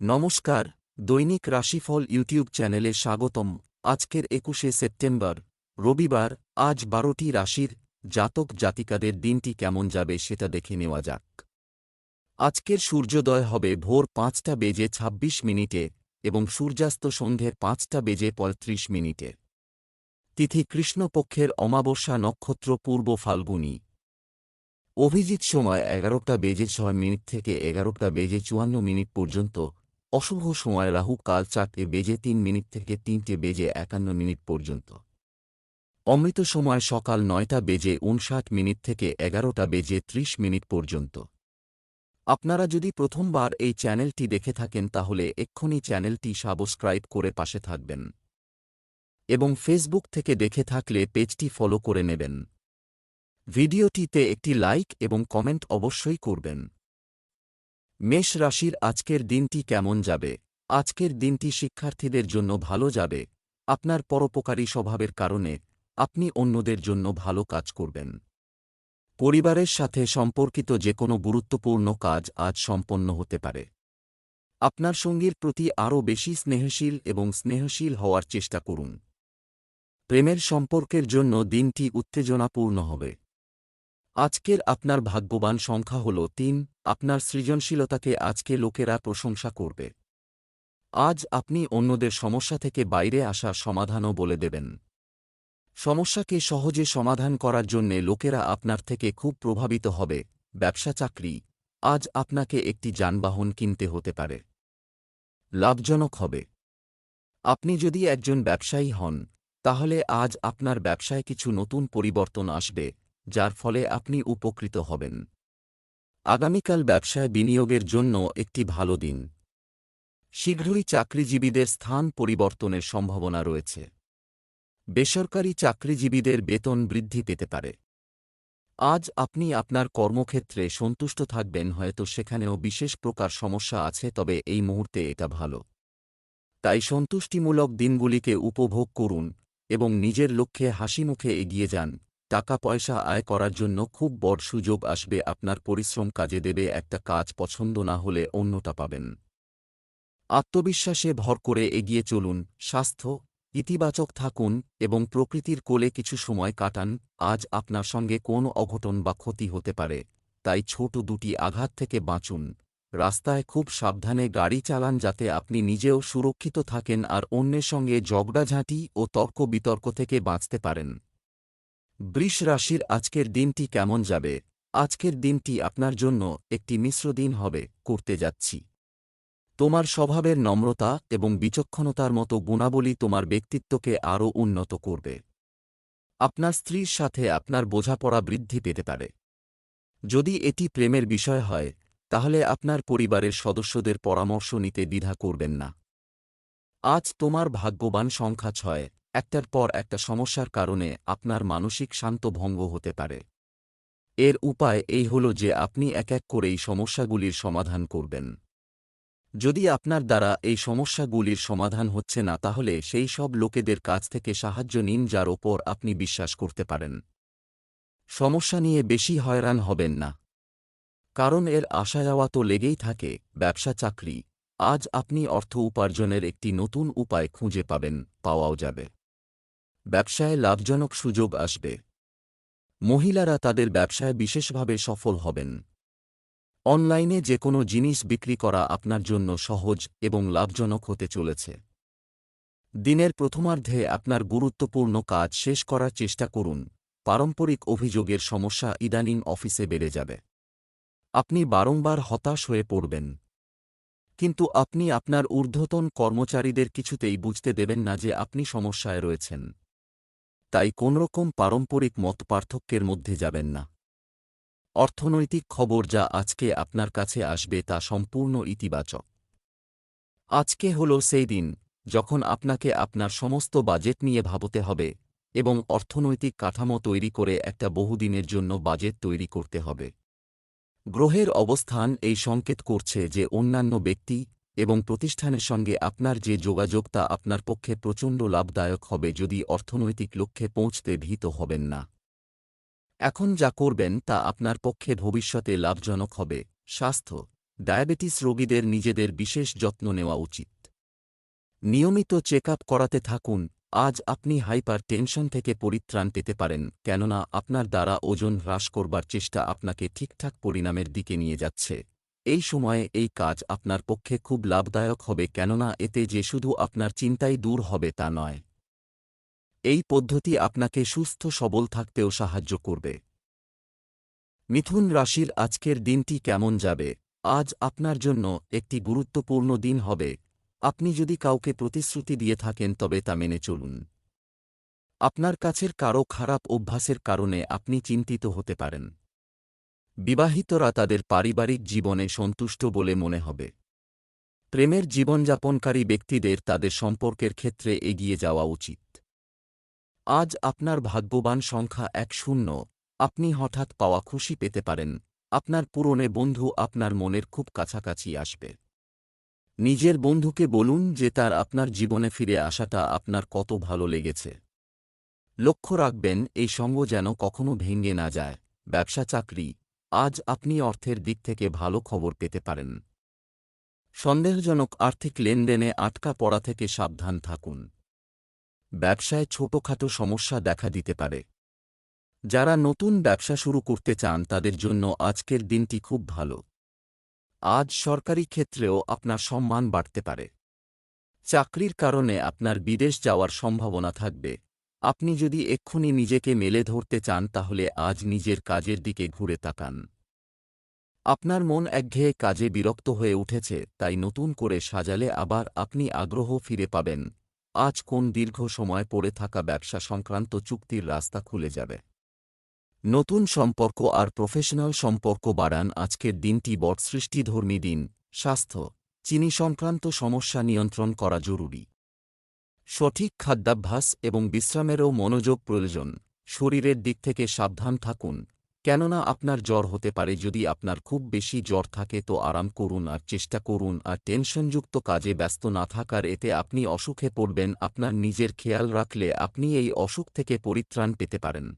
নমস্কার, দৈনিক রাশিফল ইউটিউব চ্যানেলে স্বাগতম। আজকের একুশে সেপ্টেম্বর, রবিবার, আজ বারোটি রাশির জাতক জাতিকাদের দিনটি কেমন যাবে সেটা দেখে নেওয়া যাক। আজকের সূর্যোদয় হবে ভোর পাঁচটা বেজে ২৬ মিনিটে এবং সূর্যাস্ত সন্ধ্যের পাঁচটা বেজে পঁয়ত্রিশ মিনিটে। তিথি কৃষ্ণপক্ষের অমাবস্যা নক্ষত্র পূর্ব ফাল্গুনী। অভিজিৎ সময় এগারোটা বেজে ছয় মিনিট থেকে এগারোটা বেজে চুয়ান্ন মিনিট পর্যন্ত অশুভ সময় রাহু কাল চারটে বেজে তিন মিনিট থেকে তিনটে বেজে একান্ন মিনিট পর্যন্ত। অমৃত সময় সকাল নয়টা বেজে উনষাট মিনিট থেকে এগারোটা বেজে ত্রিশ মিনিট পর্যন্ত। আপনারা যদি প্রথমবার এই চ্যানেলটি দেখে থাকেন তাহলে এক্ষুনি চ্যানেলটি সাবস্ক্রাইব করে পাশে থাকবেন। এবং ফেসবুক থেকে দেখে থাকলে পেজটি ফলো করে নেবেন। ভিডিওটিতে একটি লাইক এবং কমেন্ট অবশ্যই করবেন। মেষ রাশির আজকের দিনটি কেমন যাবে? আজকের দিনটি শিক্ষার্থীদের জন্য ভালো যাবে? আপনার পরোপকারী স্বভাবের কারণে আপনি অন্যদের জন্য ভালো কাজ করবেন। পরিবারের সাথে সম্পর্কিত যে কোনো গুরুত্বপূর্ণ কাজ আজ সম্পন্ন হতে পারে। আপনার সঙ্গীর প্রতি আরও বেশি স্নেহশীল এবং স্নেহশীল হওয়ার চেষ্টা করুন। প্রেমের সম্পর্কের জন্য দিনটি উত্তেজনাপূর্ণ হবে। আজকের আপনার ভাগ্যবান সংখ্যা হল তিন, আপনার সৃজনশীলতাকে আজকে লোকেরা প্রশংসা করবে। আজ আপনি অন্যদের সমস্যা থেকে বাইরে আসার সমাধানও বলে দেবেন। সমস্যাকে সহজে সমাধান করার জন্যে লোকেরা আপনার থেকে খুব প্রভাবিত হবে, ব্যবসা চাকরি, আজ আপনাকে একটি যানবাহন কিনতে হতে পারে। লাভজনক হবে। আপনি যদি একজন ব্যবসায়ী হন, তাহলে আজ আপনার ব্যবসায় কিছু নতুন পরিবর্তন আসবে যার ফলে আপনি উপকৃত হবেন। আগামীকাল ব্যবসায় বিনিয়োগের জন্য একটি ভালো দিন। শীঘ্রই চাকরিজীবীদের স্থান পরিবর্তনের সম্ভাবনা রয়েছে। বেসরকারি চাকরিজীবীদের বেতন বৃদ্ধি পেতে পারে। আজ আপনি আপনার কর্মক্ষেত্রে সন্তুষ্ট থাকবেন, হয়তো সেখানেও বিশেষ প্রকার সমস্যা আছে, তবে এই মুহূর্তে এটা ভালো। তাই সন্তুষ্টিমূলক দিনগুলিকে উপভোগ করুন এবং নিজের লক্ষ্যে হাসিমুখে এগিয়ে যান। টাকা পয়সা আয় করার জন্য খুব বড় সুযোগ আসবে, আপনার পরিশ্রম কাজে দেবে, একটা কাজ পছন্দ না হলে অন্যটা পাবেন। আত্মবিশ্বাসে ভর করে এগিয়ে চলুন, স্বাস্থ্য, ইতিবাচক থাকুন এবং প্রকৃতির কোলে কিছু সময় কাটান, আজ আপনার সঙ্গে কোন অঘটন বা ক্ষতি হতে পারে, তাই ছোট দুটি আঘাত থেকে বাঁচুন। রাস্তায় খুব সাবধানে গাড়ি চালান যাতে আপনি নিজেও সুরক্ষিত থাকেন আর অন্যের সঙ্গে ঝগড়াঝাঁটি ও তর্ক বিতর্ক থেকে বাঁচতে পারেন। বৃষ রাশির আজকের দিনটি কেমন যাবে? আজকের দিনটি আপনার জন্য একটি মিশ্র দিন হবে, করতে যাচ্ছি। তোমার স্বভাবের নম্রতা এবং বিচক্ষণতার মতো গুণাবলী তোমার ব্যক্তিত্বকে আরও উন্নত করবে। আপনার স্ত্রীর সাথে আপনার বোঝাপড়া বৃদ্ধি পেতে পারে। যদি এটি প্রেমের বিষয় হয়, তাহলে আপনার পরিবারের সদস্যদের পরামর্শ নিতে দ্বিধা করবেন না। আজ তোমার ভাগ্যবান সংখ্যা ছয় একটার পর একটা সমস্যার কারণে আপনার মানসিক শান্ত ভঙ্গ হতে পারে। এর উপায় এই হল যে আপনি এক এক করেই সমস্যাগুলির সমাধান করবেন। যদি আপনার দ্বারা এই সমস্যাগুলির সমাধান হচ্ছে না, তাহলে সেই সব লোকেদের কাছ থেকে সাহায্য নিন, যার ওপর আপনি বিশ্বাস করতে পারেন। সমস্যা নিয়ে বেশি হয়রান হবেন না। কারণ এর আশা যাওয়া তো লেগেই থাকে, ব্যবসা চাকরি। আজ আপনি অর্থ উপার্জনের একটি নতুন উপায় খুঁজে পাবেন, পাওয়াও যাবে। ব্যবসায় লাভজনক সুযোগ আসবে। মহিলারা তাদের ব্যবসায় বিশেষভাবে সফল হবেন। অনলাইনে যে কোনো জিনিস বিক্রি করা আপনার জন্য সহজ এবং লাভজনক হতে চলেছে। দিনের প্রথমার্ধে আপনার গুরুত্বপূর্ণ কাজ শেষ করার চেষ্টা করুন। পারম্পরিক অভিযোগের সমস্যা ইদানিং অফিসে বেড়ে যাবে। আপনি বারংবার হতাশ হয়ে পড়বেন। কিন্তু আপনি আপনার ঊর্ধ্বতন কর্মচারীদের কিছুতেই বুঝতে দেবেন না যে আপনি সমস্যায় রয়েছেন। তাই কোনরকম পারম্পরিক মত পার্থক্যের মধ্যে যাবেন না। অর্থনৈতিক খবর যা আজকে আপনার কাছে আসবে তা সম্পূর্ণ ইতিবাচক। আজকে হল সেই দিন, যখন আপনাকে আপনার সমস্ত বাজেট নিয়ে ভাবতে হবে এবং অর্থনৈতিক কাঠামো তৈরি করে একটা বহুদিনের জন্য বাজেট তৈরি করতে হবে। গ্রহের অবস্থান এই সংকেত করছে যে অন্যান্য ব্যক্তি এবং প্রতিষ্ঠানের সঙ্গে আপনার যে যোগাযোগ তা আপনার পক্ষে প্রচণ্ড লাভদায়ক হবে যদি অর্থনৈতিক লক্ষ্যে পৌঁছতে ভীত হবেন না। এখন যা করবেন তা আপনার পক্ষে ভবিষ্যতে লাভজনক হবে। স্বাস্থ্য। ডায়াবেটিস রোগীদের নিজেদের বিশেষ যত্ন নেওয়া উচিত। নিয়মিত চেক করাতে থাকুন। আজ আপনি হাইপার টেনশন থেকে পরিত্রাণ পেতে পারেন, কেননা আপনার দ্বারা ওজন হ্রাস করবার চেষ্টা আপনাকে ঠিকঠাক পরিণামের দিকে নিয়ে যাচ্ছে। এই সময়ে এই কাজ আপনার পক্ষে খুব লাভদায়ক হবে কেননা এতে যে শুধু আপনার চিন্তাই দূর হবে তা নয়। এই পদ্ধতি আপনাকে সুস্থ সবল থাকতেও সাহায্য করবে। মিথুন রাশির আজকের দিনটি কেমন যাবে? আজ আপনার জন্য একটি গুরুত্বপূর্ণ দিন হবে। আপনি যদি কাউকে প্রতিশ্রুতি দিয়ে থাকেন তবে তা মেনে চলুন। আপনার কাছের কারও খারাপ অভ্যাসের কারণে আপনি চিন্তিত হতে পারেন। বিবাহিতরা তাদের পারিবারিক জীবনে সন্তুষ্ট বলে মনে হবে। প্রেমের জীবনযাপনকারী ব্যক্তিদের তাদের সম্পর্কের ক্ষেত্রে এগিয়ে যাওয়া উচিত। আজ আপনার ভাগ্যবান সংখ্যা এক শূন্য, আপনি হঠাৎ পাওয়া খুশি পেতে পারেন, আপনার পুরনে বন্ধু আপনার মনের খুব কাছাকাছি আসবে। নিজের বন্ধুকে বলুন যে তার আপনার জীবনে ফিরে আসাটা আপনার কত ভালো লেগেছে। লক্ষ্য রাখবেন, এই সঙ্গ যেন কখনো ভেঙে না যায় ব্যবসা চাকরি আজ আপনি অর্থের দিক থেকে ভালো খবর পেতে পারেন। সন্দেহজনক আর্থিক লেনদেনে আটকা পড়া থেকে সাবধান থাকুন। ব্যবসায় ছোটখাটো সমস্যা দেখা দিতে পারে। যারা নতুন ব্যবসা শুরু করতে চান, তাদের জন্য আজকের দিনটি খুব ভালো। আজ সরকারি ক্ষেত্রেও আপনার সম্মান বাড়তে পারে। চাকরির কারণে আপনার বিদেশ যাওয়ার সম্ভাবনা থাকবে। আপনি যদি এক্ষুনি নিজেকে মেলে ধরতে চান তাহলে আজ নিজের কাজের দিকে ঘুরে তাকান। আপনার মন একঘেয়ে কাজে বিরক্ত হয়ে উঠেছে, তাই নতুন করে সাজালে আবার আপনি আগ্রহ ফিরে পাবেন। আজ কোন দীর্ঘ সময় পড়ে থাকা ব্যবসা সংক্রান্ত চুক্তির রাস্তা খুলে যাবে। নতুন সম্পর্ক আর প্রফেশনাল সম্পর্ক বাড়ান আজকের দিনটি বট সৃষ্টিধর্মী দিন। স্বাস্থ্য, চিনি সংক্রান্ত সমস্যা নিয়ন্ত্রণ করা জরুরি। সঠিক খাদ্যাভ্যাস এবং বিশ্রামেরও মনোযোগ প্রয়োজন। শরীরের দিক থেকে সাবধান থাকুন। কেননা আপনার জ্বর হতে পারে যদি আপনার খুব বেশি জ্বর থাকে তো আরাম করুন আর চেষ্টা করুন আর টেনশনযুক্ত কাজে ব্যস্ত না থাকার এতে আপনি অসুখে পড়বেন। আপনার নিজের খেয়াল রাখলে আপনি এই অসুখ থেকে পরিত্রাণ পেতে পারেন।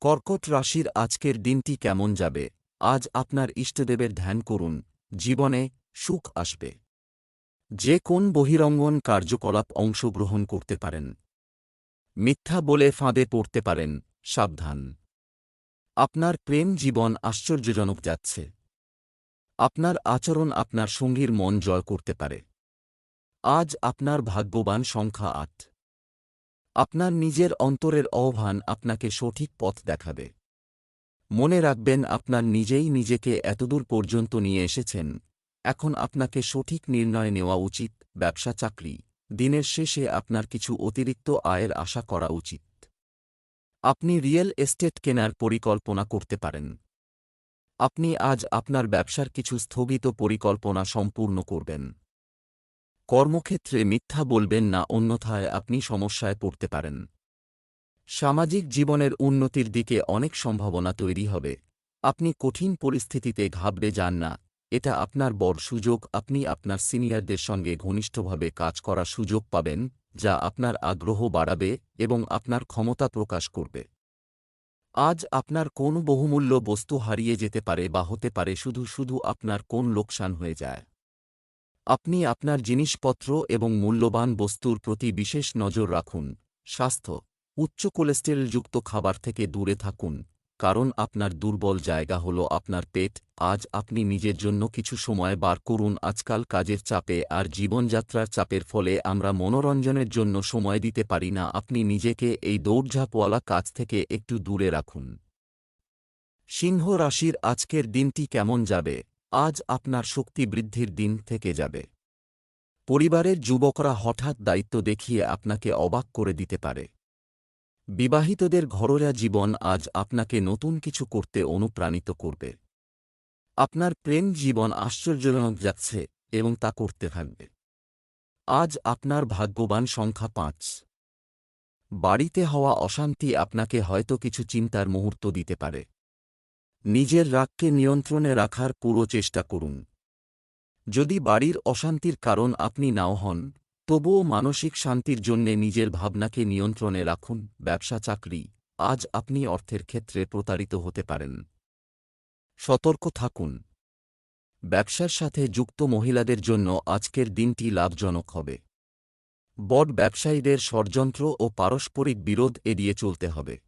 কর্কট রাশির আজকের দিনটি কেমন যাবে? আজ আপনার ইষ্টদেবের ধ্যান করুন। জীবনে সুখ আসবে। যে কোন বহিরঙ্গন কার্যকলাপ অংশগ্রহণ করতে পারেন। মিথ্যা বলে ফাঁদে পড়তে পারেন, সাবধান। আপনার প্রেম জীবন আশ্চর্যজনক যাচ্ছে। আপনার আচরণ আপনার সঙ্গীর মন জয় করতে পারে। আজ আপনার ভাগ্যবান সংখ্যা আট। আপনার নিজের অন্তরের আহ্বান আপনাকে সঠিক পথ দেখাবে। মনে রাখবেন, আপনার নিজেই নিজেকে এতদূর পর্যন্ত নিয়ে এসেছেন এখন আপনাকে সঠিক নির্ণয় নেওয়া উচিত, ব্যবসা চাকরি। দিনের শেষে আপনার কিছু অতিরিক্ত আয়ের আশা করা উচিত। আপনি রিয়েল এস্টেট কেনার পরিকল্পনা করতে পারেন। আপনি আজ আপনার ব্যবসার কিছু স্থগিত পরিকল্পনা সম্পূর্ণ করবেন। কর্মক্ষেত্রে মিথ্যা বলবেন না, অন্যথায় আপনি সমস্যায় পড়তে পারেন। সামাজিক জীবনের উন্নতির দিকে অনেক সম্ভাবনা তৈরি হবে। আপনি কঠিন পরিস্থিতিতে ঘাবড়ে যান না। এটা আপনার বড় সুযোগ, আপনি আপনার সিনিয়রদের সঙ্গে ঘনিষ্ঠভাবে কাজ করার সুযোগ পাবেন, যা আপনার আগ্রহ বাড়াবে এবং আপনার ক্ষমতা প্রকাশ করবে। আজ আপনার কোন বহুমূল্য বস্তু হারিয়ে যেতে পারে বা হতে পারে শুধু শুধু আপনার কোন লোকসান হয়ে যায়। আপনি আপনার জিনিসপত্র এবং মূল্যবান বস্তুর প্রতি বিশেষ নজর রাখুন। স্বাস্থ্য, উচ্চ কোলেস্টেরলযুক্ত খাবার থেকে দূরে থাকুন। কারণ আপনার দুর্বল জায়গা হল আপনার পেট, আজ আপনি নিজের জন্য কিছু সময় বার করুন, আজকাল কাজের চাপে আর জীবনযাত্রার চাপের ফলে আমরা মনোরঞ্জনের জন্য সময় দিতে পারি না, আপনি নিজেকে এই দৌড়ঝাঁপওয়ালা কাজ থেকে একটু দূরে রাখুন। সিংহ রাশির আজকের দিনটি কেমন যাবে? আজ আপনার শক্তি বৃদ্ধির দিন থেকে যাবে। পরিবারের যুবকরা হঠাৎ দায়িত্ব দেখিয়ে আপনাকে অবাক করে দিতে পারে। বিবাহিতদের ঘরোয়া জীবন আজ আপনাকে নতুন কিছু করতে অনুপ্রাণিত করবে। আপনার প্রেম জীবন আশ্চর্যজনক যাচ্ছে এবং তা করতে থাকবে। আজ আপনার ভাগ্যবান সংখ্যা পাঁচ। বাড়িতে হওয়া অশান্তি আপনাকে হয়তো কিছু চিন্তার মুহূর্ত দিতে পারে। নিজের রাগকে নিয়ন্ত্রণে রাখার পুরো চেষ্টা করুন। যদি বাড়ির অশান্তির কারণ আপনি নাও হন তবুও মানসিক শান্তির জন্যে নিজের ভাবনাকে নিয়ন্ত্রণে রাখুন, ব্যবসা চাকরি, আজ আপনি অর্থের ক্ষেত্রে প্রতারিত হতে পারেন। সতর্ক থাকুন। ব্যবসার সাথে যুক্ত মহিলাদের জন্য আজকের দিনটি লাভজনক হবে। বড ব্যবসায়ীদের ষড়যন্ত্র ও পারস্পরিক বিরোধ এড়িয়ে চলতে হবে।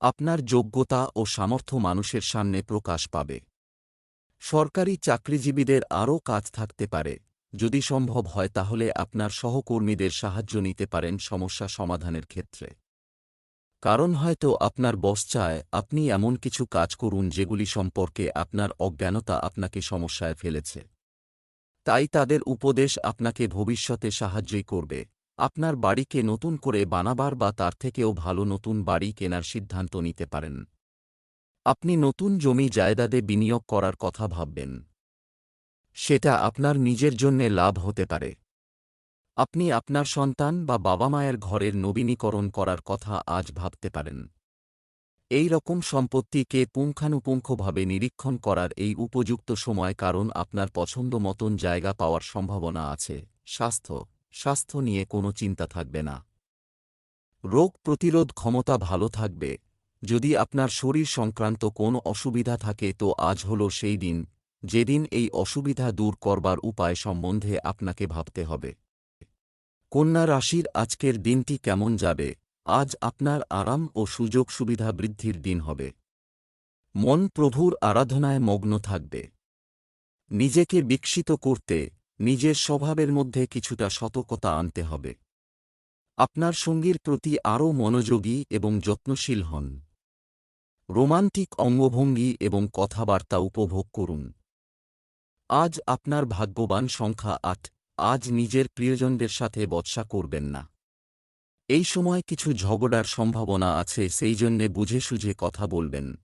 আপনার যোগ্যতা ও সামর্থ্য মানুষের সামনে প্রকাশ পাবে। সরকারি চাকরিজীবীদের আরও কাজ থাকতে পারে। যদি সম্ভব হয় তাহলে আপনার সহকর্মীদের সাহায্য নিতে পারেন সমস্যা সমাধানের ক্ষেত্রে। কারণ হয়তো আপনার বস চায়, আপনি এমন কিছু কাজ করুন যেগুলি সম্পর্কে আপনার অজ্ঞানতা আপনাকে সমস্যায় ফেলেছে। তাই তাদের উপদেশ আপনাকে ভবিষ্যতে সাহায্যই করবে। আপনার বাড়িকে নতুন করে বানাবার বা তার থেকেও ভালো নতুন বাড়ি কেনার সিদ্ধান্ত নিতে পারেন। আপনি নতুন জমি জায়দাদে বিনিয়োগ করার কথা ভাববেন। সেটা আপনার নিজের জন্যে লাভ হতে পারে। আপনি আপনার সন্তান বা বাবা মায়ের ঘরের নবীনীকরণ করার কথা আজ ভাবতে পারেন। এই রকম সম্পত্তিকে পুঙ্খানুপুঙ্খভাবে নিরীক্ষণ করার এই উপযুক্ত সময় কারণ আপনার পছন্দ মতন জায়গা পাওয়ার সম্ভাবনা আছে। স্বাস্থ্য স্বাস্থ্য নিয়ে কোনো চিন্তা থাকবে না। রোগ প্রতিরোধ ক্ষমতা ভালো থাকবে। যদি আপনার শরীর সংক্রান্ত কোনো অসুবিধা থাকে তো আজ হল সেই দিন। যেদিন এই অসুবিধা দূর করবার উপায় সম্বন্ধে আপনাকে ভাবতে হবে। কন্যা রাশির আজকের দিনটি কেমন যাবে? আজ আপনার আরাম ও সুযোগ সুবিধা বৃদ্ধির দিন হবে। মন প্রভুর আরাধনায় মগ্ন থাকবে। নিজেকে বিকশিত করতে নিজের স্বভাবের মধ্যে কিছুটা সতর্কতা আনতে হবে। আপনার সঙ্গীর প্রতি আরও মনোযোগী এবং যত্নশীল হন। রোমান্টিক অঙ্গভঙ্গি এবং কথাবার্তা উপভোগ করুন। আজ আপনার ভাগ্যবান সংখ্যা আট, আজ নিজের প্রিয়জনদের সাথে বৎসা করবেন না। এই সময় কিছু ঝগড়ার সম্ভাবনা আছে, সেই জন্যে বুঝে সুঝে কথা বলবেন।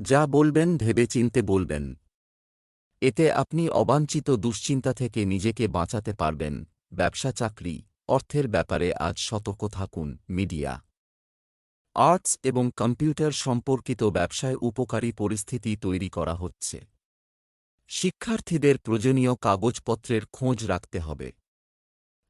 যা বলবেন ভেবে চিনতে বলবেন। এতে আপনি অবাঞ্ছিত দুশ্চিন্তা থেকে নিজেকে বাঁচাতে পারবেন। ব্যবসা চাকরি, অর্থের ব্যাপারে আজ সতর্ক থাকুন, মিডিয়া। আর্টস এবং কম্পিউটার সম্পর্কিত ব্যবসায় উপকারী পরিস্থিতি তৈরি করা হচ্ছে। শিক্ষার্থীদের প্রয়োজনীয় কাগজপত্রের খোঁজ রাখতে হবে।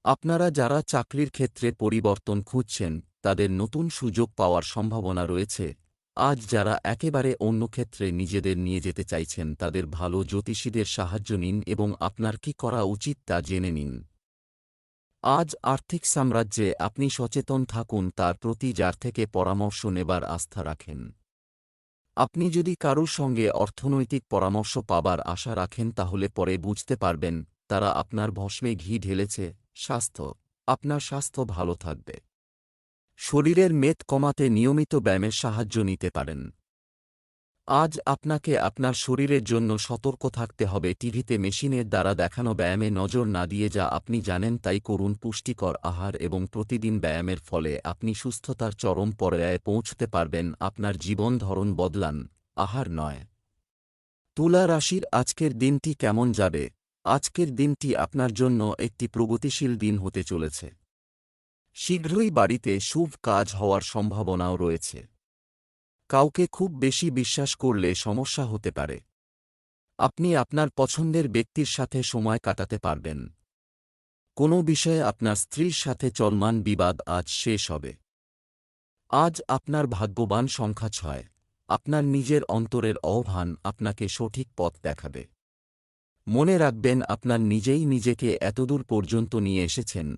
আপনারা যারা চাকরির ক্ষেত্রে পরিবর্তন খুঁজছেন, তাদের নতুন সুযোগ পাওয়ার সম্ভাবনা রয়েছে। আজ যারা একেবারে অন্য ক্ষেত্রে নিজেদের নিয়ে যেতে চাইছেন, তাদের ভালো জ্যোতিষীদের সাহায্য নিন এবং আপনার কি করা উচিত তা জেনে নিন। আজ আর্থিক সাম্রাজ্যে আপনি সচেতন থাকুন, তার প্রতি যার থেকে পরামর্শ নেবার আস্থা রাখেন। আপনি যদি কারোর সঙ্গে অর্থনৈতিক পরামর্শ পাবার আশা রাখেন, তাহলে পরে বুঝতে পারবেন, তারা আপনার ভস্মে ঘি ঢেলেছে। স্বাস্থ্য, আপনার স্বাস্থ্য ভালো থাকবে। শরীরের মেদ কমাতে নিয়মিত ব্যায়ামের সাহায্য নিতে পারেন। আজ আপনাকে আপনার শরীরের জন্য সতর্ক থাকতে হবে। টিভিতে মেশিনের দ্বারা দেখানো ব্যায়ামে নজর না দিয়ে যা আপনি জানেন তাই করুন পুষ্টিকর আহার এবং প্রতিদিন ব্যায়ামের ফলে আপনি সুস্থতার চরম পর্যায়ে পৌঁছতে পারবেন। আপনার জীবন ধরন বদলান। আহার নয়। তুলা রাশির আজকের দিনটি কেমন যাবে? আজকের দিনটি আপনার জন্য একটি প্রগতিশীল দিন হতে চলেছে। শীঘ্রই বাড়িতে শুভ কাজ হওয়ার সম্ভাবনাও রয়েছে। কাউকে খুব বেশি বিশ্বাস করলে সমস্যা হতে পারে। আপনি আপনার পছন্দের ব্যক্তির সাথে সময় কাটাতে পারবেন। কোনো বিষয়ে আপনার স্ত্রীর সাথে চলমান বিবাদ আজ শেষ হবে। আজ আপনার ভাগ্যবান সংখ্যা ছয়। আপনার নিজের অন্তরের অভান আপনাকে সঠিক পথ দেখাবে। মনে রাখবেন, আপনার নিজেই নিজেকে এতদূর পর্যন্ত নিয়ে এসেছেন।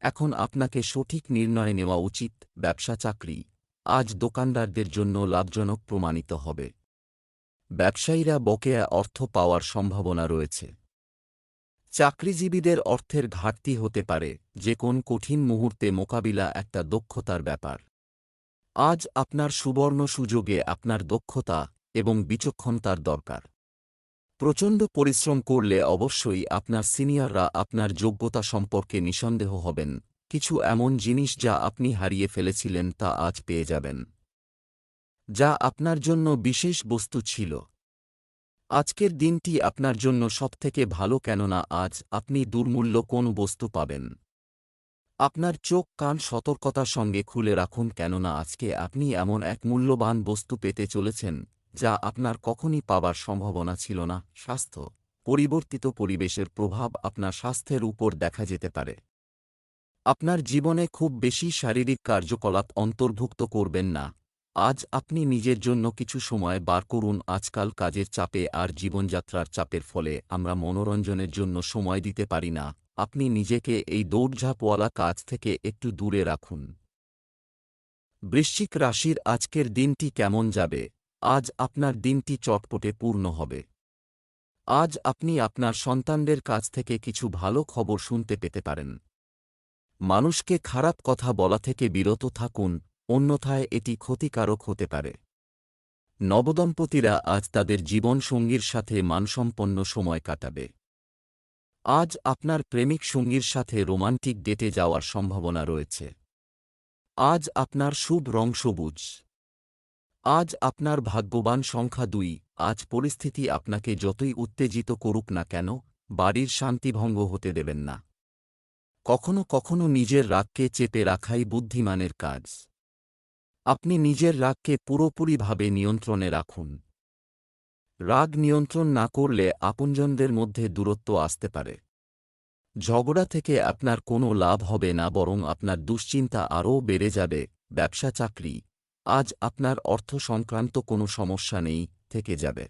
এখন আপনাকে সঠিক নির্ণয় নেওয়া উচিত ব্যবসা চাকরি আজ দোকানদারদের জন্য লাভজনক প্রমাণিত হবে। ব্যবসায়ীরা বকেয়া অর্থ পাওয়ার সম্ভাবনা রয়েছে। চাকরিজীবীদের অর্থের ঘাটতি হতে পারে, যে কোন কঠিন মুহূর্তে মোকাবিলা একটা দক্ষতার ব্যাপার। আজ আপনার সুবর্ণ সুযোগে আপনার দক্ষতা এবং বিচক্ষণতার দরকার। প্রচণ্ড পরিশ্রম করলে অবশ্যই আপনার সিনিয়ররা আপনার যোগ্যতা সম্পর্কে নিঃসন্দেহ হবেন। কিছু এমন জিনিস যা আপনি হারিয়ে ফেলেছিলেন তা আজ পেয়ে যাবেন। যা আপনার জন্য বিশেষ বস্তু ছিল। আজকের দিনটি আপনার জন্য সবথেকে ভালো কেননা আজ আপনি দুর্মূল্য কোন বস্তু পাবেন। আপনার চোখ কান সতর্কতার সঙ্গে খুলে রাখুন কেননা আজকে আপনি এমন এক মূল্যবান বস্তু পেতে চলেছেন, যা আপনার কখনই পাবার সম্ভাবনা ছিল না। স্বাস্থ্য, পরিবর্তিত পরিবেশের প্রভাব আপনার স্বাস্থ্যের উপর দেখা যেতে পারে। আপনার জীবনে খুব বেশি শারীরিক কার্যকলাপ অন্তর্ভুক্ত করবেন না। আজ আপনি নিজের জন্য কিছু সময় বার করুন। আজকাল কাজের চাপে আর জীবনযাত্রার চাপের ফলে আমরা মনোরঞ্জনের জন্য সময় দিতে পারি না। আপনি নিজেকে এই দৌড়ঝাঁপওয়ালা কাজ থেকে একটু দূরে রাখুন। বৃশ্চিক রাশির আজকের দিনটি কেমন যাবে? আজ আপনার দিনটি চটপটে পূর্ণ হবে। আজ আপনি আপনার সন্তানদের কাছ থেকে কিছু ভালো খবর শুনতে পেতে পারেন। মানুষকে খারাপ কথা বলা থেকে বিরত থাকুন, অন্যথায় এটি ক্ষতিকারক হতে পারে। নবদম্পতিরা আজ তাদের জীবনসঙ্গীর সাথে মানসম্পন্ন সময় কাটাবে। আজ আপনার প্রেমিক সঙ্গীর সাথে রোমান্টিক ডেটে যাওয়ার সম্ভাবনা রয়েছে। আজ আপনার শুভ রং সবুজ। আজ আপনার ভাগ্যবান সংখ্যা দুই। আজ পরিস্থিতি আপনাকে যতই উত্তেজিত করুক না কেন, বাড়ির শান্তিভঙ্গ হতে দেবেন না। কখনো কখনো নিজের রাগকে চেপে রাখাই বুদ্ধিমানের কাজ। আপনি নিজের রাগকে পুরোপুরিভাবে নিয়ন্ত্রণে রাখুন। রাগ নিয়ন্ত্রণ না করলে আপনজনদের মধ্যে দূরত্ব আসতে পারে। ঝগড়া থেকে আপনার কোনো লাভ হবে না, বরং আপনার দুশ্চিন্তা আরও বেড়ে যাবে। ব্যবসা, চাকরি আজ আপনার অর্থ সংক্রান্ত কোনো সমস্যা নেই, থেকে যাবে।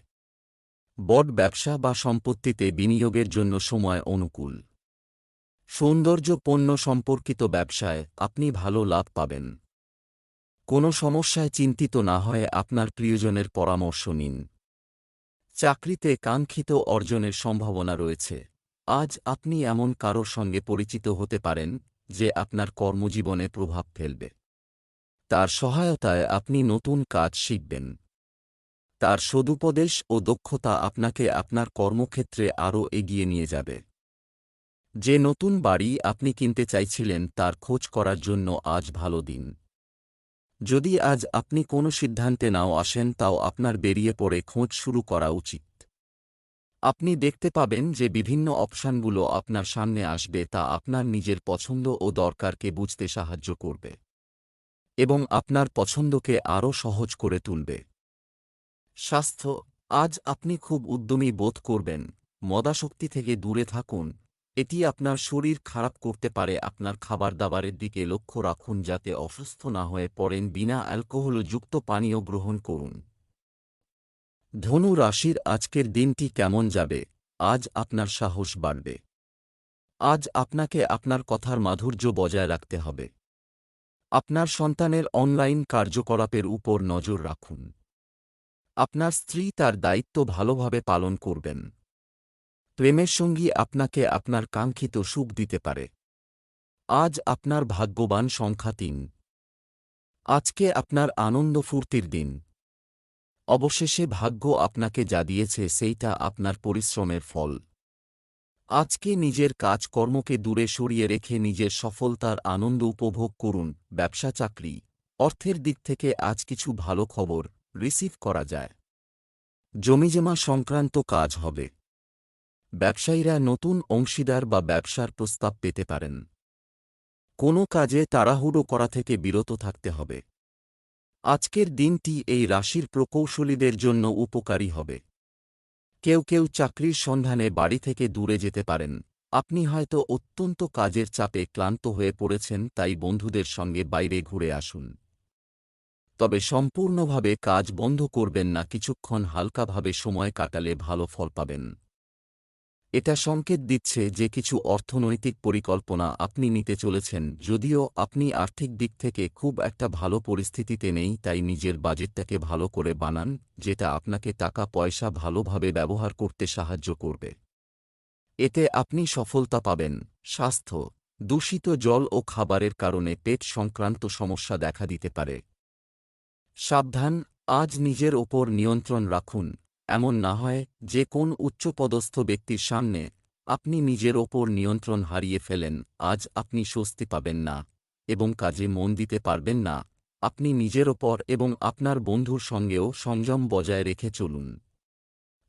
বড ব্যবসা বা সম্পত্তিতে বিনিয়োগের জন্য সময় অনুকূল। সৌন্দর্য পণ্য সম্পর্কিত ব্যবসায় আপনি ভালো লাভ পাবেন। কোনো সমস্যায় চিন্তিত না হয়ে আপনার প্রিয়জনের পরামর্শ নিন। চাকরিতে কাঙ্ক্ষিত অর্জনের সম্ভাবনা রয়েছে। আজ আপনি এমন কারোর সঙ্গে পরিচিত হতে পারেন, যে আপনার কর্মজীবনে প্রভাব ফেলবে। তার সহায়তায় আপনি নতুন কাজ শিখবেন। তার সদুপদেশ ও দক্ষতা আপনাকে আপনার কর্মক্ষেত্রে আরও এগিয়ে নিয়ে যাবে। যে নতুন বাড়ি আপনি কিনতে চাইছিলেন তার খোঁজ করার জন্য আজ ভালো দিন। যদি আজ আপনি কোনো সিদ্ধান্তে নাও আসেন তাও আপনার বেরিয়ে পড়ে খোঁজ শুরু করা উচিত। আপনি দেখতে পাবেন যে বিভিন্ন অপশানগুলো আপনার সামনে আসবে তা আপনার নিজের পছন্দ ও দরকারকে বুঝতে সাহায্য করবে। এবং আপনার পছন্দকে আরও সহজ করে তুলবে। স্বাস্থ্য, আজ আপনি খুব উদ্যমী বোধ করবেন, মদাশক্তি থেকে দূরে থাকুন এটি আপনার শরীর খারাপ করতে পারে। আপনার খাবার দাবারের দিকে লক্ষ্য রাখুন যাতে অসুস্থ না হয়ে পড়েন বিনা অ্যালকোহলযুক্ত পানীয় গ্রহণ করুন। ধনু রাশির আজকের দিনটি কেমন যাবে? আজ আপনার সাহস বাড়বে। আজ আপনাকে আপনার কথার মাধুর্য বজায় রাখতে হবে। আপনার সন্তানের অনলাইন কার্যকলাপের উপর নজর রাখুন। আপনার স্ত্রী তার দায়িত্ব ভালোভাবে পালন করবেন। প্রেমের সঙ্গী আপনাকে আপনার কাঙ্ক্ষিত সুখ দিতে পারে। আজ আপনার ভাগ্যবান সংখ্যা তিন। আজকে আপনার আনন্দ ফুর্তির দিন। অবশেষে ভাগ্য আপনাকে যা দিয়েছে সেইটা আপনার পরিশ্রমের ফল। আজকে নিজের কাজকর্মকে দূরে সরিয়ে রেখে নিজের সফলতার আনন্দ উপভোগ করুন, ব্যবসা চাকরি। অর্থের দিক থেকে আজ কিছু ভালো খবর রিসিভ করা যায়। জমিজমা সংক্রান্ত কাজ হবে। ব্যবসায়ীরা নতুন অংশীদার বা ব্যবসার প্রস্তাব পেতে পারেন। কোনো কাজে তাড়াহুড়ো করা থেকে বিরত থাকতে হবে। আজকের দিনটি এই রাশির প্রকৌশলীদের জন্য উপকারী হবে। কেউ কেউ চাকরির সন্ধানে বাড়ি থেকে দূরে যেতে পারেন। আপনি হয়তো অত্যন্ত কাজের চাপে ক্লান্ত হয়ে পড়েছেন, তাই বন্ধুদের সঙ্গে বাইরে ঘুরে আসুন। তবে সম্পূর্ণভাবে কাজ বন্ধ করবেন না, কিছুক্ষণ হালকাভাবে সময় কাটালে ভালো ফল পাবেন। এটা সংকেত দিচ্ছে যে কিছু অর্থনৈতিক পরিকল্পনা আপনি নিতে চলেছেন, যদিও আপনি আর্থিক দিক থেকে খুব একটা ভালো পরিস্থিতিতে নেই, তাই নিজের বাজেটটাকে ভালো করে বানান, যেটা আপনাকে টাকা পয়সা ভালোভাবে ব্যবহার করতে সাহায্য করবে। এতে আপনি সফলতা পাবেন। স্বাস্থ্য। দূষিত জল ও খাবারের কারণে পেট সংক্রান্ত সমস্যা দেখা দিতে পারে। সাবধান। আজ নিজের ওপর নিয়ন্ত্রণ রাখুন। এমন না হয় যে কোন উচ্চপদস্থ ব্যক্তির সামনে আপনি নিজের ওপর নিয়ন্ত্রণ হারিয়ে ফেলেন, আজ আপনি স্বস্তি পাবেন না এবং কাজে মন দিতে পারবেন না। আপনি নিজের ওপর এবং আপনার বন্ধুর সঙ্গেও সংযম বজায় রেখে চলুন।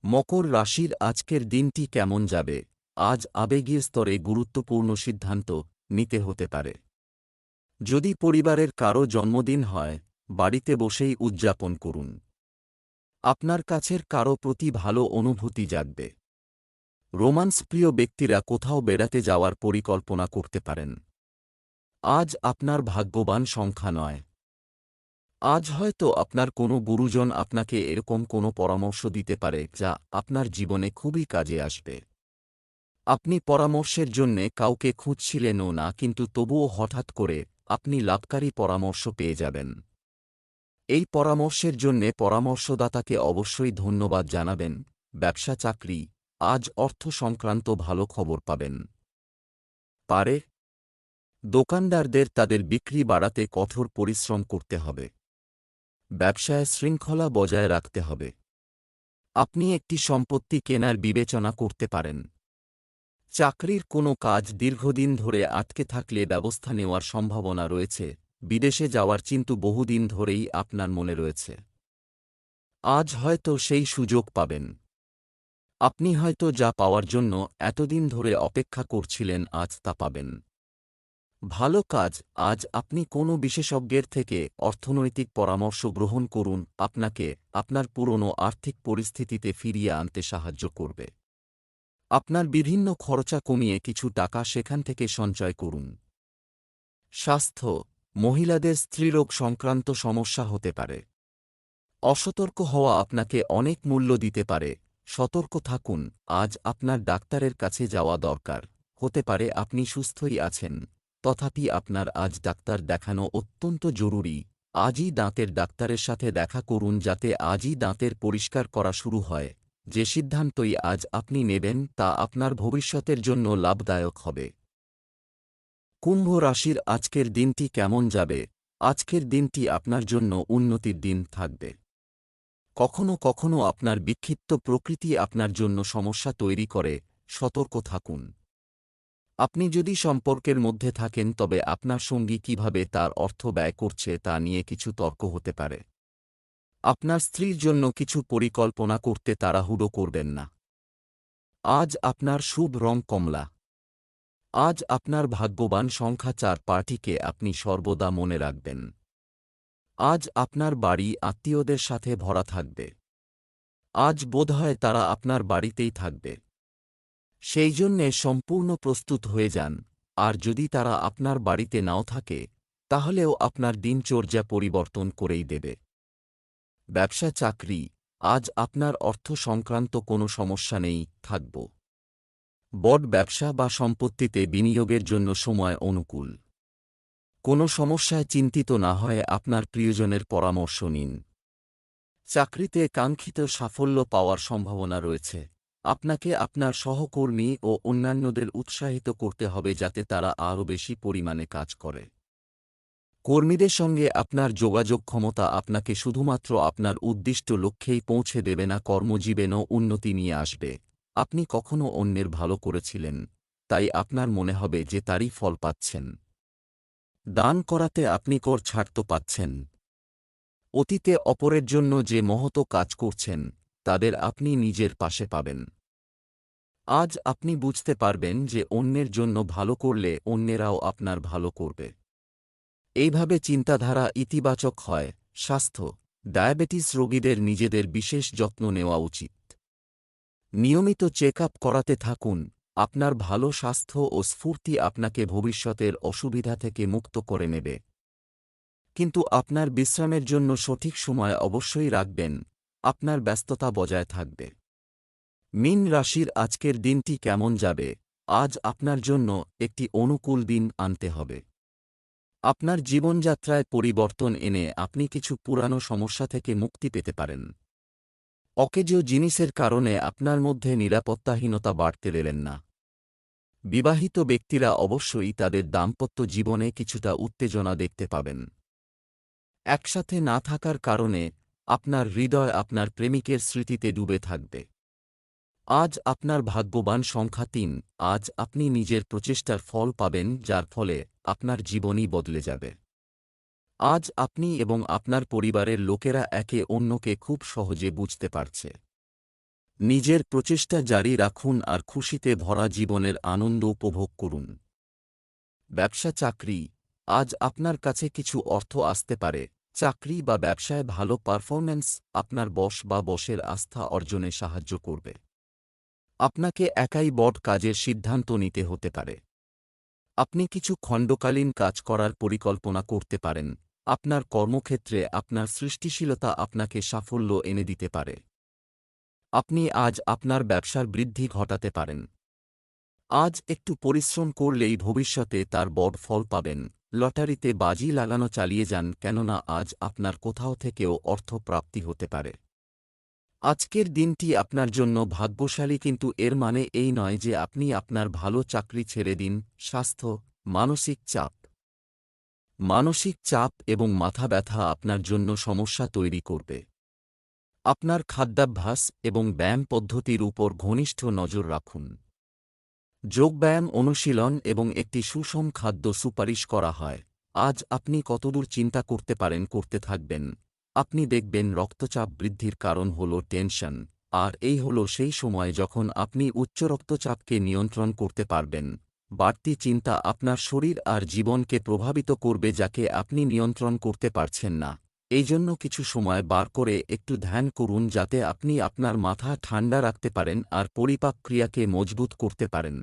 মকর রাশির আজকের দিনটি কেমন যাবে? আজ আবেগীয় স্তরে গুরুত্বপূর্ণ সিদ্ধান্ত নিতে হতে পারে। যদি পরিবারের কারও জন্মদিন হয়, বাড়িতে বসেই উদযাপন করুন। আপনার কাছের কারও প্রতি ভালো অনুভূতি জাগবে। রোমান্স প্রিয় ব্যক্তিরা কোথাও বেড়াতে যাওয়ার পরিকল্পনা করতে পারেন। আজ আপনার ভাগ্যবান সংখ্যা নয়। আজ হয়তো আপনার কোনো গুরুজন আপনাকে এরকম কোনো পরামর্শ দিতে পারে যা আপনার জীবনে খুবই কাজে আসবে। আপনি পরামর্শের জন্যে কাউকে খুঁজছিলেনও না, কিন্তু তবুও হঠাৎ করে আপনি লাভকারী পরামর্শ পেয়ে যাবেন। এই পরামর্শের জন্যে পরামর্শদাতাকে অবশ্যই ধন্যবাদ জানাবেন। ব্যবসা চাকরি, আজ অর্থ সংক্রান্ত ভালো খবর পাবেন। পারে, দোকানদারদের তাদের বিক্রি বাড়াতে কঠোর পরিশ্রম করতে হবে। ব্যবসায় শৃঙ্খলা বজায় রাখতে হবে। আপনি একটি সম্পত্তি কেনার বিবেচনা করতে পারেন। চাকরির কোনো কাজ দীর্ঘদিন ধরে আটকে থাকলে ব্যবস্থা নেওয়ার সম্ভাবনা রয়েছে। বিদেশে যাওয়ার চিন্তু বহুদিন ধরেই আপনার মনে রয়েছে। আজ হয়তো সেই সুযোগ পাবেন। আপনি হয়তো যা পাওয়ার জন্য এতদিন ধরে অপেক্ষা করছিলেন আজ তা পাবেন। ভালো কাজ, আজ আপনি কোনো বিশেষজ্ঞের থেকে অর্থনৈতিক পরামর্শ গ্রহণ করুন, আপনাকে আপনার পুরনো আর্থিক পরিস্থিতিতে ফিরিয়ে আনতে সাহায্য করবে। আপনার বিভিন্ন খরচা কমিয়ে কিছু টাকা সেখান থেকে সঞ্চয় করুন। স্বাস্থ্য মহিলাদের স্ত্রীরোগ সংক্রান্ত সমস্যা হতে পারে। অসতর্ক হওয়া আপনাকে অনেক মূল্য দিতে পারে। সতর্ক থাকুন, আজ আপনার ডাক্তারের কাছে যাওয়া দরকার। হতে পারে আপনি সুস্থই আছেন। তথাপি আপনার আজ ডাক্তার দেখানো অত্যন্ত জরুরি। আজই দাঁতের ডাক্তারের সাথে দেখা করুন যাতে আজই দাঁতের পরিষ্কার করা শুরু হয়। যে সিদ্ধান্তই আজ আপনি নেবেন তা আপনার ভবিষ্যতের জন্য লাভদায়ক হবে। কুম্ভ রাশির আজকের দিনটি কেমন যাবে? আজকের দিনটি আপনার জন্য উন্নতির দিন থাকবে। কখনো কখনো আপনার বিক্ষিপ্ত প্রকৃতি আপনার জন্য সমস্যা তৈরি করে, সতর্ক থাকুন। আপনি যদি সম্পর্কের মধ্যে থাকেন, তবে আপনার সঙ্গী কীভাবে তার অর্থ ব্যয় করছে তা নিয়ে কিছু তর্ক হতে পারে। আপনার স্ত্রীর জন্য কিছু পরিকল্পনা করতে তাড়াহুড়ো করবেন না। আজ আপনার শুভ রং কমলা। আজ আপনার ভাগ্যবান সংখ্যা চার পার্টিকে আপনি সর্বদা মনে রাখবেন। আজ আপনার বাড়ি আত্মীয়দের সাথে ভরা থাকবে। আজ বোধহয় তারা আপনার বাড়িতেই থাকবে। সেই জন্যে সম্পূর্ণ প্রস্তুত হয়ে যান, আর যদি তারা আপনার বাড়িতে নাও থাকে, তাহলেও আপনার দিনচর্যা পরিবর্তন করেই দেবে। ব্যবসা চাকরি আজ আপনার অর্থ সংক্রান্ত কোনো সমস্যা নেই, থাকব। বড ব্যবসা বা সম্পত্তিতে বিনিয়োগের জন্য সময় অনুকূল। কোনো সমস্যায় চিন্তিত না হয়ে আপনার প্রিয়জনের পরামর্শ নিন। চাকরিতে কাঙ্ক্ষিত সাফল্য পাওয়ার সম্ভাবনা রয়েছে। আপনাকে আপনার সহকর্মী ও অন্যান্যদের উৎসাহিত করতে হবে যাতে তারা আরও বেশি পরিমাণে কাজ করে। কর্মীদের সঙ্গে আপনার যোগাযোগ ক্ষমতা আপনাকে শুধুমাত্র আপনার উদ্দিষ্ট লক্ষ্যেই পৌঁছে দেবে না, কর্মজীবনেও উন্নতি নিয়ে আসবে। আপনি কখনো অন্যের ভালো করেছিলেন, তাই আপনার মনে হবে যে তারই ফল পাচ্ছেন। দান করাতে আপনি কর ছাড়ত পাচ্ছেন। অতীতে অপরের জন্য যে মহত কাজ করছেন, তাদের আপনি নিজের পাশে পাবেন। আজ আপনি বুঝতে পারবেন যে অন্যের জন্য ভালো করলে অন্যেরাও আপনার ভালো করবে। এইভাবে চিন্তাধারা ইতিবাচক হয়, স্বাস্থ্য, ডায়াবেটিস রোগীদের নিজেদের বিশেষ যত্ন নেওয়া উচিত। নিয়মিত চেক করাতে থাকুন। আপনার ভালো স্বাস্থ্য ও স্ফূর্তি আপনাকে ভবিষ্যতের অসুবিধা থেকে মুক্ত করে নেবে। কিন্তু আপনার বিশ্রামের জন্য সঠিক সময় অবশ্যই রাখবেন। আপনার ব্যস্ততা বজায় থাকবে। মিন রাশির আজকের দিনটি কেমন যাবে? আজ আপনার জন্য একটি অনুকূল দিন আনতে হবে। আপনার জীবনযাত্রায় পরিবর্তন এনে আপনি কিছু পুরানো সমস্যা থেকে মুক্তি পেতে পারেন। অকেজো জিনিসের কারণে আপনার মধ্যে নিরাপত্তাহীনতা বাড়তে দেবেন না। বিবাহিত ব্যক্তিরা অবশ্যই তাদের দাম্পত্য জীবনে কিছুটা উত্তেজনা দেখতে পাবেন। একসাথে না থাকার কারণে আপনার হৃদয় আপনার প্রেমিকের স্মৃতিতে ডুবে থাকবে। আজ আপনার ভাগ্যবান সংখ্যা তিন, আজ আপনি নিজের প্রচেষ্টার ফল পাবেন, যার ফলে আপনার জীবনই বদলে যাবে। আজ আপনি এবং আপনার পরিবারের লোকেরা একে অন্যকে খুব সহজে বুঝতে পারছে। নিজের প্রচেষ্টা জারি রাখুন আর খুশিতে ভরা জীবনের আনন্দ উপভোগ করুন। ব্যবসা চাকরি, আজ আপনার কাছে কিছু অর্থ আসতে পারে। চাকরি বা ব্যবসায় ভালো পারফরম্যান্স আপনার বস বা বসের আস্থা অর্জনে সাহায্য করবে। আপনাকে একাই বট কাজের সিদ্ধান্ত নিতে হতে পারে। আপনি কিছু খণ্ডকালীন কাজ করার পরিকল্পনা করতে পারেন। আপনার কর্মক্ষেত্রে আপনার সৃষ্টিশীলতা আপনাকে সাফল্য এনে দিতে পারে। আপনি আজ আপনার ব্যবসার বৃদ্ধি ঘটাতে পারেন। আজ একটু পরিশ্রম করলেই ভবিষ্যতে তার বড় ফল পাবেন। লটারিতে বাজি লাগানো চালিয়ে যান কেননা আজ আপনার কোথাও থেকেও অর্থ প্রাপ্তি হতে পারে। আজকের দিনটি আপনার জন্য ভাগ্যশালী কিন্তু এর মানে এই নয় যে আপনি আপনার ভালো চাকরি ছেড়ে দিন, স্বাস্থ্য, মানসিক চাপ। মানসিক চাপ এবং মাথা ব্যথা আপনার জন্য সমস্যা তৈরি করবে। আপনার খাদ্যাভ্যাস এবং ব্যায়াম পদ্ধতির উপর ঘনিষ্ঠ নজর রাখুন। যোগব্যায়াম অনুশীলন এবং একটি সুষম খাদ্য সুপারিশ করা হয়। আজ আপনি কতদূর চিন্তা করতে পারেন করতে থাকবেন। আপনি দেখবেন রক্তচাপ বৃদ্ধির কারণ হল টেনশন। আর এই হল সেই সময় যখন আপনি উচ্চ রক্তচাপকে নিয়ন্ত্রণ করতে পারবেন। বাড়তি চিন্তা আপনার শরীর আর জীবনকে প্রভাবিত করবে যাকে আপনি নিয়ন্ত্রণ করতে পারছেন না। এই জন্য কিছু সময় বার করে একটু ধ্যান করুন যাতে আপনি আপনার মাথা ঠান্ডা রাখতে পারেন আর পরিপাক ক্রিয়াকে মজবুত করতে পারেন।